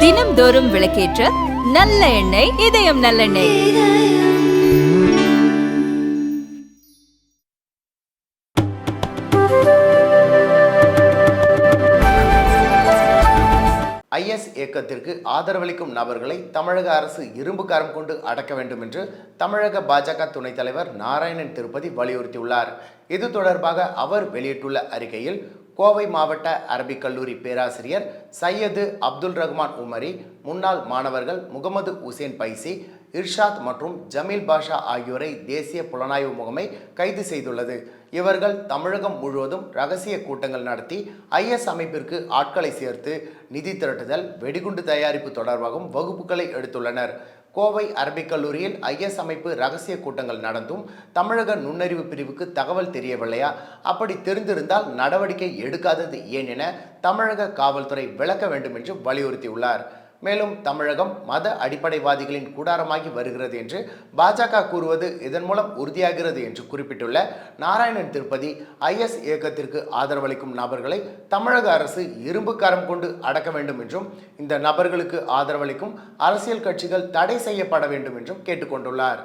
தினம்தோறும் விளக்கேற்ற நல்ல எண்ணெய் இதயம் நல்லெண்ணெய் ஐஎஸ் இயக்கத்திற்கு ஆதரவளிக்கும் நபர்களை தமிழக அரசு இரும்பு கரம் கொண்டு அடக்க வேண்டும் என்று தமிழக பாஜக துணைத் தலைவர் நாராயணன் திருப்பதி வலியுறுத்தியுள்ளார். இது தொடர்பாக அவர் வெளியிட்டுள்ள அறிக்கையில் கோவை மாவட்ட அரபிக் கல்லூரி பேராசிரியர் சையது அப்துல் ரஹ்மான் உமரி முன்னாள் மாணவர்கள் முகமது உசேன் பைசி இர்ஷாத் மற்றும் ஜமீல் பாஷா ஆகியோரை தேசிய புலனாய்வு முகமை கைது செய்துள்ளது. இவர்கள் தமிழகம் முழுவதும் ரகசிய கூட்டங்கள் நடத்தி ஐஎஸ் அமைப்பிற்கு ஆட்களை சேர்த்து நிதி திரட்டுதல் வெடிகுண்டு தயாரிப்பு தொடர்பாகவும் வகுப்புகளை எடுத்துள்ளனர். கோவை அரபிக் கல்லூரியில் ஐஎஸ் அமைப்பு ரகசிய கூட்டங்கள் நடந்தும் தமிழக நுண்ணறிவு பிரிவுக்கு தகவல் தெரியவில்லையா? அப்படி தெரிந்திருந்தால் நடவடிக்கை எடுக்காதது ஏன் என தமிழக காவல்துறை விளக்க வேண்டும் என்று வலியுறுத்தியுள்ளார். மேலும் தமிழகம் மத அடிப்படைவாதிகளின் கூடாரமாகி வருகிறது என்று பாஜக கூறுவது இதன் மூலம் உறுதியாகிறது என்று குறிப்பிட்டுள்ள நாராயணன் திருப்பதி ஐஎஸ் இயக்கத்திற்கு ஆதரவளிக்கும் நபர்களை தமிழக அரசு இரும்பு கரம் கொண்டு அடக்க வேண்டும் என்றும் இந்த நபர்களுக்கு ஆதரவளிக்கும் அரசியல் கட்சிகள் தடை செய்யப்பட வேண்டும் என்றும் கேட்டுக்கொண்டுள்ளார்.